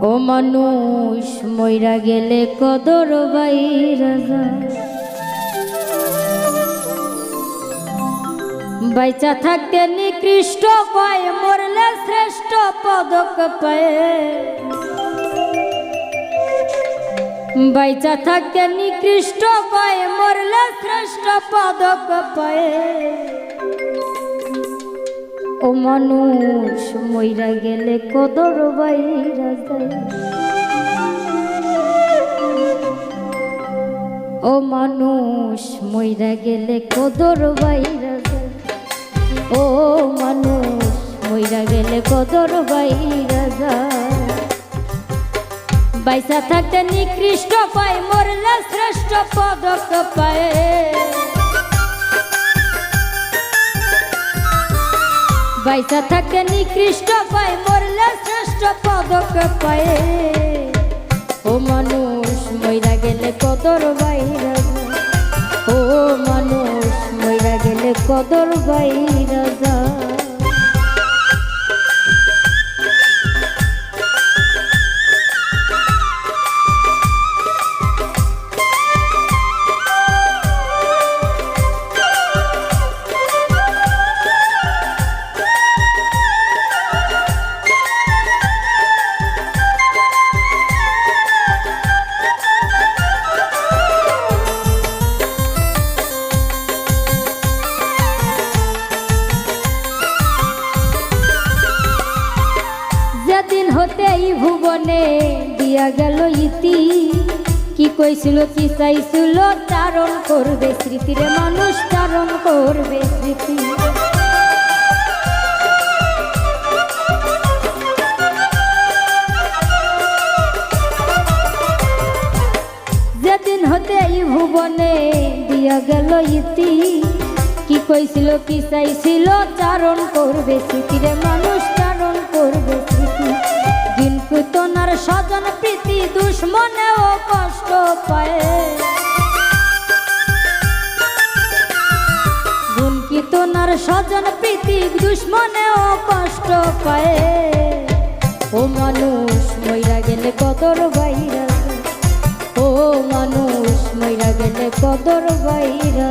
ও মানুষ, মইরা গেলে কদর বাইরা যায় বাইচা থাকতে নিকৃষ্ট কয় মরলে শ্রেষ্ঠ পদক পায়। বাইচা থাকতে নিকৃষ্ট কয় মরলে শ্রেষ্ঠ পদক পায়। ও মানুষ মইরা গেলে কদর বাইরা যায়। ও মানুষ মইরা গেলে কদর বাইরা যায়। ও মানুষ মইরা গেলে কদর বাইরা যায়। বাইসা থাকতে নিকৃষ্ট পায়, মরলে শ্রেষ্ঠ পদক পায়। বাইসা থাকতে নিকৃষ্ট পায়, মরলে শ্রেষ্ঠ পদক পায় ও মানুষ, মইরা গেলে কদর বাইরা। ও মানুষ, মইরা গেলে কদর বাইরা ভুবনে দিয়া গেল ইতি। কি কইছিল, কি চাইছিল চারণ করবে স্মৃতিরে মানুষ চারণ করবে স্মৃতি। যেদিন হতে এই ভুবনে দিয়া গেল ইতি, কি কইছিল, কি চাইছিল চারণ করবে স্মৃতিরে মানুষ চারণ করবে স্বজন প্রীতি দুশ্মনেও কষ্ট পায়। গুনকি তোনার স্বজন প্রীতি দুশ্মনেও কষ্ট পায়। ও মানুষ, মইরা গেলে কদর বাইরা ও মানুষ, মইরা গেলে কদর বাইরা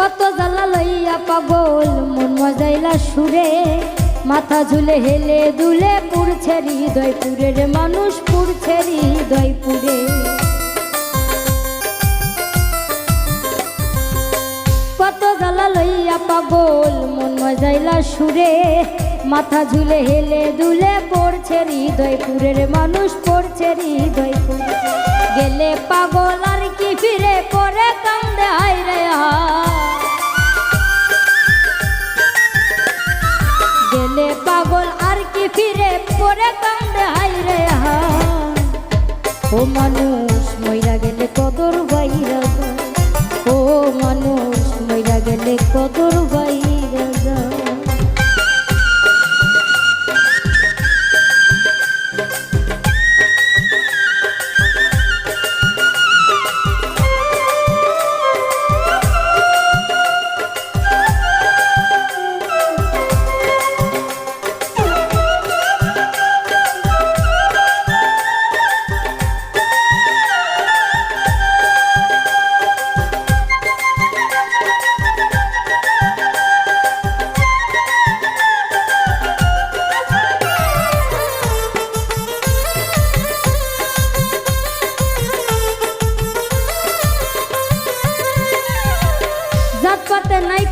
কত জ্বালা লইয়া পাগল, মন মজাইলা সুরে। মাথা ঝুলে হেলে দুলে পুড়ছে হৃদয় পুরের মানুষ, পুড়ছে হৃদয় পুরে কত জ্বালা লইয়া পাগল, মন মজাইলা সুরে। মাথা ঝুলে হেলে দুলে পড়ছে হৃদয় পুরের মানুষ, পড়ছে হৃদয় পুরে গেলে পাগল আর কি ফিরে পরে কান্দে হায় মইরা গেলে কদর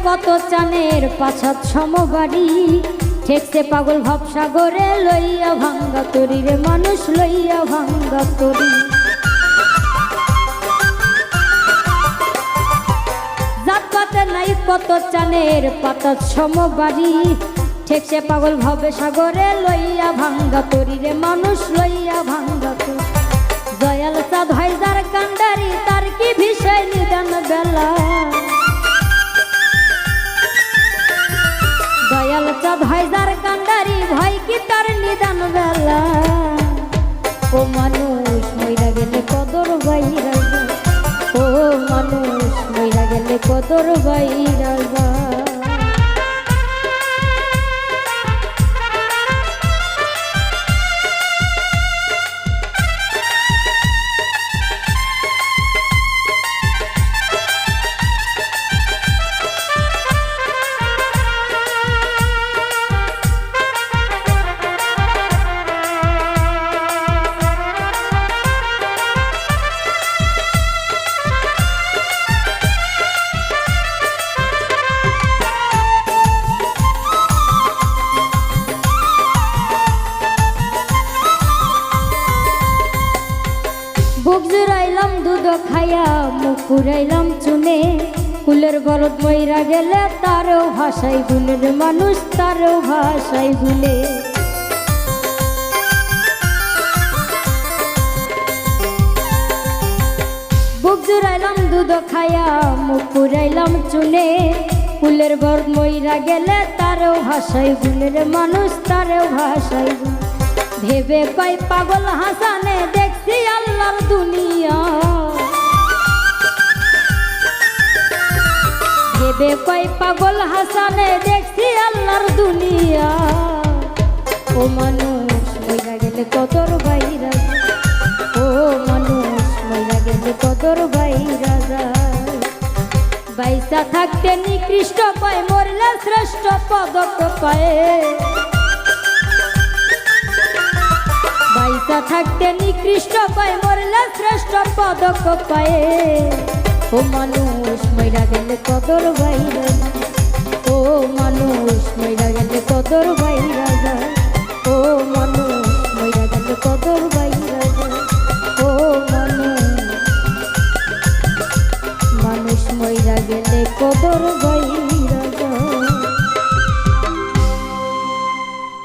কত চানের পাছাত সমবাড়ি ঠেকতে পাগল ভবসাগরে লইয়া ভাঙ্গা তরি রে মানুষ লইয়া ভাঙ্গা তরি। নাই কত চানের পাতাত সমবাড়ি, ঠেকছে পাগল ভবে সাগরে লইয়া ভাঙ্গা তরি রে মানুষ লইয়া ভাঙ্গা তরি। দয়াল চাঁদ হয় হয় যার কান্ডারি ভয় কি তার নিদান বেলা ও মানুষ, মইরা গেলে কদর বাইরা। ও মানুষ, মইরা গেলে কদর বাইরা দুধ খাইয়া মুখ পুরাইলাম চুনে। কুলের বরদ মইরা গেলে তারও ভাষাই গুলের মানুষ, তারও ভাষাই গুলে বুক জুড়াইলাম দুধ খাইয়া, মুখ পুরাইলাম চুনে। কুলের বরদ মইরা গেলে তারও ভাষাই গুলের মানুষ, তারও ভাষাই গুলে ভেবে কয় পাগল হাসানে, দেখছি আল্লাহর দুনিয়া। ভেবে কয় পাগল হাসানে, দেখছি আল্লাহর দুনিয়া। ও মানুষ, মইরা গেলে কদর বাইরা। ও মানুষ, মইরা গেলে কদর বাইরা বাইসা থাকতে নিকৃষ্ট পায়, মরলে শ্রেষ্ঠ পদক পায়। বাইসা থাকতে নিকৃষ্ট পায়, মরলে শ্রেষ্ঠ পদক পায়ে। ও মানুষ, মইরা গেলে কদর বাইরা ও মানুষ, মইরা গেলে কদর বাইরা ও মানুষ, মইরা গেলে কদর বাইরা ও মানুষ মানুষ মইরা গেলে কদর